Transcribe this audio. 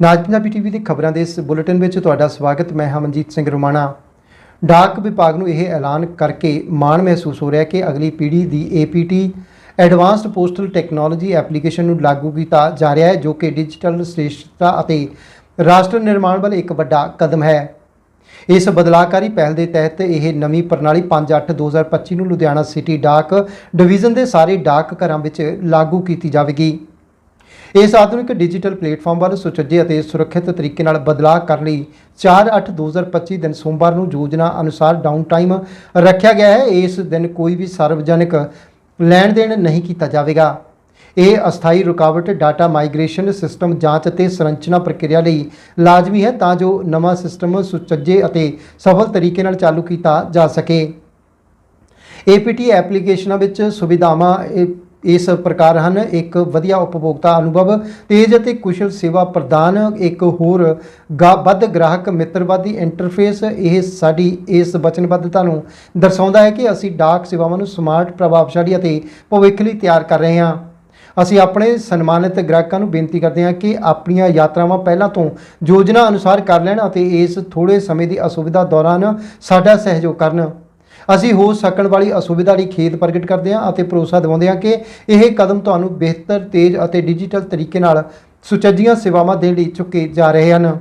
ਨਾਜ Punjabi TV ਦੀ ਖਬਰਾਂ ਦੇ ਇਸ ਬੁਲੇਟਿਨ ਵਿੱਚ ਤੁਹਾਡਾ ਸਵਾਗਤ, ਮੈਂ ਹਮਨਜੀਤ ਸਿੰਘ ਰੋਮਾਣਾ। ਡਾਕ ਵਿਭਾਗ ਨੂੰ ਇਹ ਐਲਾਨ ਕਰਕੇ ਮਾਣ ਮਹਿਸੂਸ ਹੋ ਰਿਹਾ ਕਿ ਅਗਲੀ ਪੀੜ੍ਹੀ ਦੀ APT advanced postal technology application ਨੂੰ ਲਾਗੂ ਕੀਤਾ ਜਾ ਰਿਹਾ ਹੈ, ਜੋ ਕਿ ਡਿਜੀਟਲ ਸ੍ਰੇਸ਼ਟਤਾ ਅਤੇ ਰਾਸ਼ਟਰ ਨਿਰਮਾਣ ਵੱਲ ਇੱਕ ਵੱਡਾ ਕਦਮ ਹੈ। ਇਸ ਬਦਲਾਅਕਾਰੀ ਪਹਿਲ ਦੇ ਤਹਿਤ ਇਹ ਨਵੀਂ ਪ੍ਰਣਾਲੀ 5/8/2025 ਨੂੰ ਲੁਧਿਆਣਾ ਸਿਟੀ ਡਾਕ ਡਿਵੀਜ਼ਨ ਦੇ ਸਾਰੇ ਡਾਕ ਘਰਾਂ ਵਿੱਚ ਲਾਗੂ ਕੀਤੀ ਜਾਵੇਗੀ। ਇਸ ਆਧੁਨਿਕ ਡਿਜੀਟਲ ਪਲੇਟਫਾਰਮ ਵੱਲ ਸੁਚੱਜੇ ਅਤੇ ਸੁਰੱਖਿਅਤ ਤਰੀਕੇ ਨਾਲ ਬਦਲਾਅ ਕਰਨ ਲਈ 4/8/2025 ਦਿਨ ਸੋਮਵਾਰ ਨੂੰ ਯੋਜਨਾ ਅਨੁਸਾਰ ਡਾਊਨ ਟਾਈਮ ਰੱਖਿਆ ਗਿਆ ਹੈ। ਇਸ ਦਿਨ ਕੋਈ ਵੀ ਸਾਰਵਜਨਿਕ ਲੈਣ ਦੇਣ ਨਹੀਂ ਕੀਤਾ ਜਾਵੇਗਾ। ਇਹ ਅਸਥਾਈ ਰੁਕਾਵਟ ਡਾਟਾ ਮਾਈਗ੍ਰੇਸ਼ਨ ਸਿਸਟਮ ਜਾਂਚ ਅਤੇ ਸੰਰਚਨਾ ਪ੍ਰਕਿਰਿਆ ਲਈ ਲਾਜ਼ਮੀ ਹੈ ਤਾਂ ਜੋ ਨਵਾਂ ਸਿਸਟਮ ਸੁਚੱਜੇ ਅਤੇ ਸਫਲ ਤਰੀਕੇ ਨਾਲ ਚਾਲੂ ਕੀਤਾ ਜਾ ਸਕੇ। APT ਐਪਲੀਕੇਸ਼ਨਾਂ ਵਿੱਚ ਸੁਵਿਧਾਵਾਂ ਇਸ ਪ੍ਰਕਾਰ ਹਨ। ਇੱਕ ਵਧੀਆ ਉਪਭੋਗਤਾ ਅਨੁਭਵ, ਤੇਜ਼ ਅਤੇ ਕੁਸ਼ਲ ਸੇਵਾ ਪ੍ਰਦਾਨ, ਇੱਕ ਹੋਰ ਗਾ- ਵੱਧ ਗ੍ਰਾਹਕ ਮਿੱਤਰਵਾਦੀ ਇੰਟਰਫੇਸ ਇਹ ਸਾਡੀ ਇਸ ਵਚਨਬੱਧਤਾ ਨੂੰ ਦਰਸਾਉਂਦਾ ਹੈ ਕਿ ਅਸੀਂ ਡਾਕ ਸੇਵਾਵਾਂ ਨੂੰ ਸਮਾਰਟ ਪ੍ਰਭਾਵਸ਼ਾਲੀ ਅਤੇ ਭਵਿੱਖ ਲਈ ਤਿਆਰ ਕਰ ਰਹੇ ਹਾਂ। ਅਸੀਂ ਆਪਣੇ ਸਨਮਾਨਿਤ ਗ੍ਰਾਹਕਾਂ ਨੂੰ ਬੇਨਤੀ ਕਰਦੇ ਹਾਂ ਕਿ ਆਪਣੀਆਂ ਯਾਤਰਾਵਾਂ ਪਹਿਲਾਂ ਤੋਂ ਯੋਜਨਾ ਅਨੁਸਾਰ ਕਰ ਲੈਣ ਅਤੇ ਇਸ ਥੋੜੇ ਸਮੇਂ ਦੀ ਅਸੁਵਿਧਾ ਦੌਰਾਨ ਸਾਡਾ ਸਹਿਯੋਗ ਕਰਨ। ਅਸੀਂ ਹੋ ਸਕਣ ਵਾਲੀ ਅਸੁਵਿਧਾ ਲਈ ਖੇਤ ਪ੍ਰਗਟ ਕਰਦੇ ਹਾਂ ਅਤੇ ਭਰੋਸਾ ਦਿਵਾਉਂਦੇ ਹਾਂ ਕਿ ਇਹ ਕਦਮ ਤੁਹਾਨੂੰ ਬਿਹਤਰ, ਤੇਜ਼ ਅਤੇ ਡਿਜੀਟਲ ਤਰੀਕੇ ਨਾਲ ਸੁਚੱਜੀਆਂ ਸੇਵਾਵਾਂ ਦੇਣ ਲਈ ਚੁੱਕੇ ਜਾ ਰਹੇ ਹਨ।